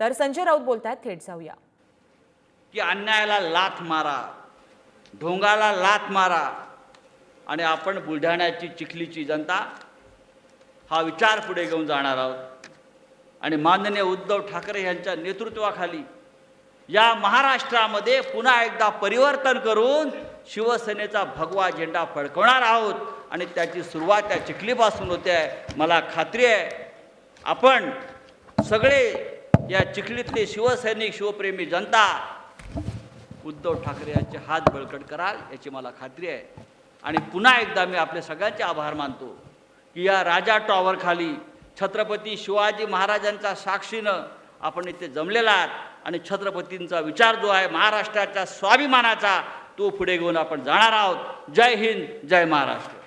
तर संजय राऊत आहेत थेट जाऊया. की अन्यायाला लाथ मारा ढोंगाला लाथ मारा आणि आपण बुलढाण्याची चिखलीची जनता हा विचार पुढे घेऊन जाणार आहोत. आणि माननीय उद्धव ठाकरे यांच्या नेतृत्वाखाली या महाराष्ट्रामध्ये पुन्हा एकदा परिवर्तन करून शिवसेनेचा भगवा झेंडा फडकवणार आहोत. आणि त्याची सुरुवात त्या चिखलीपासून होते आहे. मला खात्री आहे. आपण सगळे या चिखलीतले शिवसैनिक शिवप्रेमी जनता उद्धव ठाकरे यांचे हात बळकट कराल याची मला खात्री आहे. आणि पुन्हा एकदा मी आपले सगळ्यांचे आभार मानतो की या राजा टॉवर खाली छत्रपती शिवाजी महाराजांच्या साक्षीनं आपण इथे जमलेला आहात आणि छत्रपतींचा विचार जो आहे महाराष्ट्राच्या स्वाभिमानाचा तो पुढे घेऊन आपण जाणार आहोत. जय हिंद जय महाराष्ट्र.